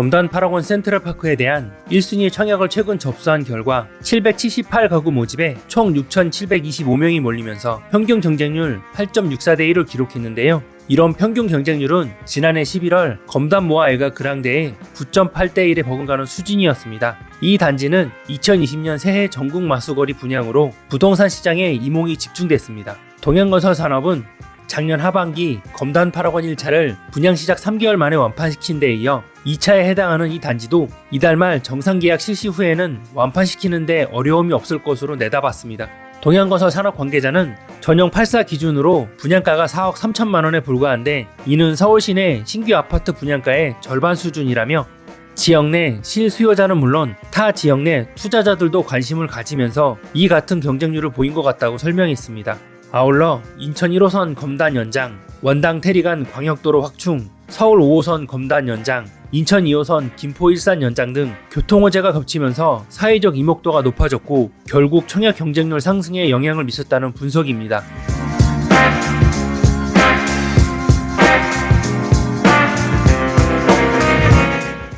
검단 파라곤 센트럴파크에 대한 1순위 청약을 최근 접수한 결과 778가구 모집에 총 6,725명이 몰리면서 평균 경쟁률 8.64대 1을 기록했는데요. 이런 평균 경쟁률은 지난해 11월 검단 모아 애가 그랑대에 9.8대 1에 버금가는 수준이었습니다. 이 단지는 2020년 새해 전국 마수거리 분양으로 부동산 시장에 이몽이 집중됐습니다. 동양건설 산업은 작년 하반기 검단 파라곤 1차를 분양 시작 3개월 만에 완판시킨 데 이어 2차에 해당하는 이 단지도 이달 말 정상 계약 실시 후에는 완판시키는데 어려움이 없을 것으로 내다봤습니다. 동양건설 산업 관계자는 전용 84 기준으로 분양가가 4억 3천만 원에 불과한데 이는 서울 시내 신규 아파트 분양가의 절반 수준이라며 지역 내 실수요자는 물론 타 지역 내 투자자들도 관심을 가지면서 이 같은 경쟁률을 보인 것 같다고 설명했습니다. 아울러 인천 1호선 검단 연장, 원당 테리간 광역도로 확충, 서울 5호선 검단 연장, 인천 2호선 김포 일산 연장 등 교통 호재가 겹치면서 사회적 이목도가 높아졌고 결국 청약 경쟁률 상승에 영향을 미쳤다는 분석입니다.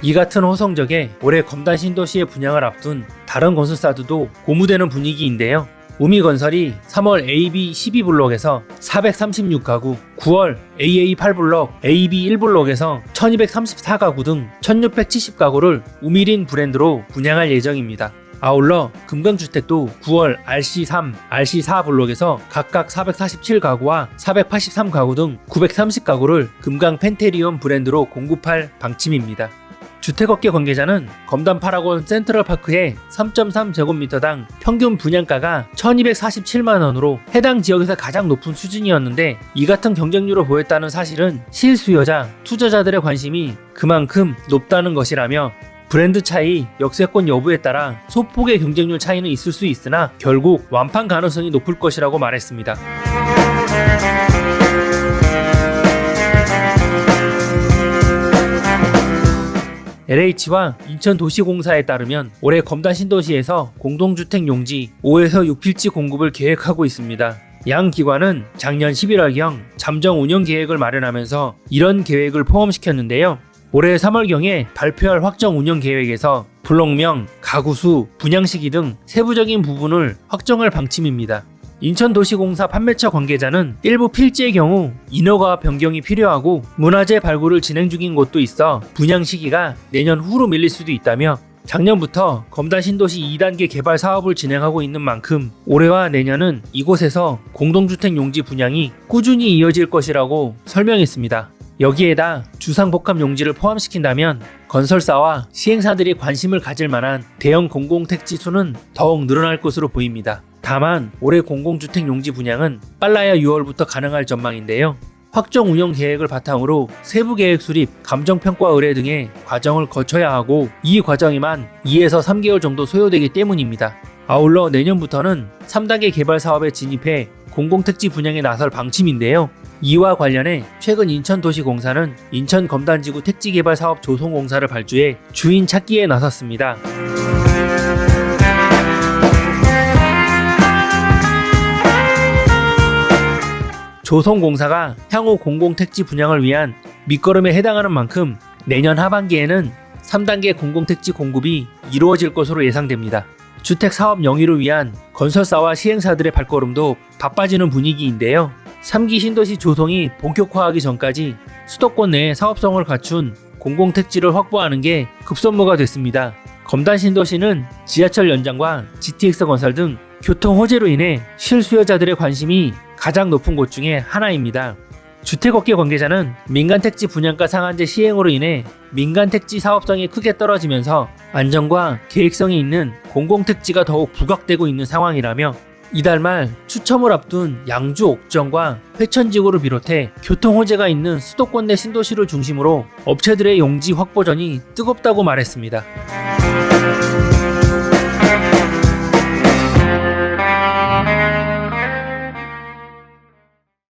이 같은 호성적에 올해 검단 신도시의 분양을 앞둔 다른 건설사들도 고무되는 분위기인데요. 우미건설이 3월 AB 12블록에서 436가구, 9월 AA 8블록, AB 1블록에서 1234가구 등 1670가구를 우미린 브랜드로 분양할 예정입니다. 아울러 금강주택도 9월 RC3, RC4 블록에서 각각 447가구와 483가구 등 930가구를 금강 펜테리온 브랜드로 공급할 방침입니다. 주택업계 관계자는 검단 파라곤 센트럴파크의 3.3제곱미터당 평균 분양가가 1247만원으로 해당 지역에서 가장 높은 수준이었는데 이 같은 경쟁률을 보였다는 사실은 실수요자, 투자자들의 관심이 그만큼 높다는 것이라며 브랜드 차이, 역세권 여부에 따라 소폭의 경쟁률 차이는 있을 수 있으나 결국 완판 가능성이 높을 것이라고 말했습니다. LH와 인천도시공사에 따르면 올해 검단 신도시에서 공동주택 용지 5에서 6필지 공급을 계획하고 있습니다. 양 기관은 작년 11월경 잠정 운영 계획을 마련하면서 이런 계획을 포함시켰는데요. 올해 3월경에 발표할 확정 운영 계획에서 블록명, 가구수, 분양 시기 등 세부적인 부분을 확정할 방침입니다. 인천도시공사 판매처 관계자는 일부 필지의 경우 인허가 변경이 필요하고 문화재 발굴을 진행 중인 곳도 있어 분양 시기가 내년 후로 밀릴 수도 있다며 작년부터 검단 신도시 2단계 개발 사업을 진행하고 있는 만큼 올해와 내년은 이곳에서 공동주택 용지 분양이 꾸준히 이어질 것이라고 설명했습니다. 여기에다 주상복합 용지를 포함시킨다면 건설사와 시행사들이 관심을 가질 만한 대형 공공택지 수는 더욱 늘어날 것으로 보입니다. 다만 올해 공공주택 용지 분양은 빨라야 6월부터 가능할 전망인데요. 확정 운영 계획을 바탕으로 세부 계획 수립, 감정 평가 의뢰 등의 과정을 거쳐야 하고 이 과정에만 2에서 3개월 정도 소요되기 때문입니다. 아울러 내년부터는 3단계 개발 사업에 진입해 공공택지 분양에 나설 방침인데요. 이와 관련해 최근 인천도시공사는 인천 검단지구 택지개발 사업 조성공사를 발주해 주인 찾기에 나섰습니다. 조성공사가 향후 공공택지 분양을 위한 밑거름에 해당하는 만큼 내년 하반기에는 3단계 공공택지 공급이 이루어질 것으로 예상됩니다. 주택 사업 영위를 위한 건설사와 시행사들의 발걸음도 바빠지는 분위기인데요. 3기 신도시 조성이 본격화하기 전까지 수도권 내에 사업성을 갖춘 공공택지를 확보하는 게 급선무가 됐습니다. 검단 신도시는 지하철 연장과 GTX 건설 등 교통 호재로 인해 실수요자들의 관심이 가장 높은 곳 중에 하나입니다. 주택업계 관계자는 민간택지 분양가 상한제 시행으로 인해 민간택지 사업성이 크게 떨어지면서 안정과 계획성이 있는 공공택지가 더욱 부각되고 있는 상황이라며 이달 말 추첨을 앞둔 양주 옥정과 회천지구를 비롯해 교통 호재가 있는 수도권 내 신도시를 중심으로 업체들의 용지 확보전이 뜨겁다고 말했습니다.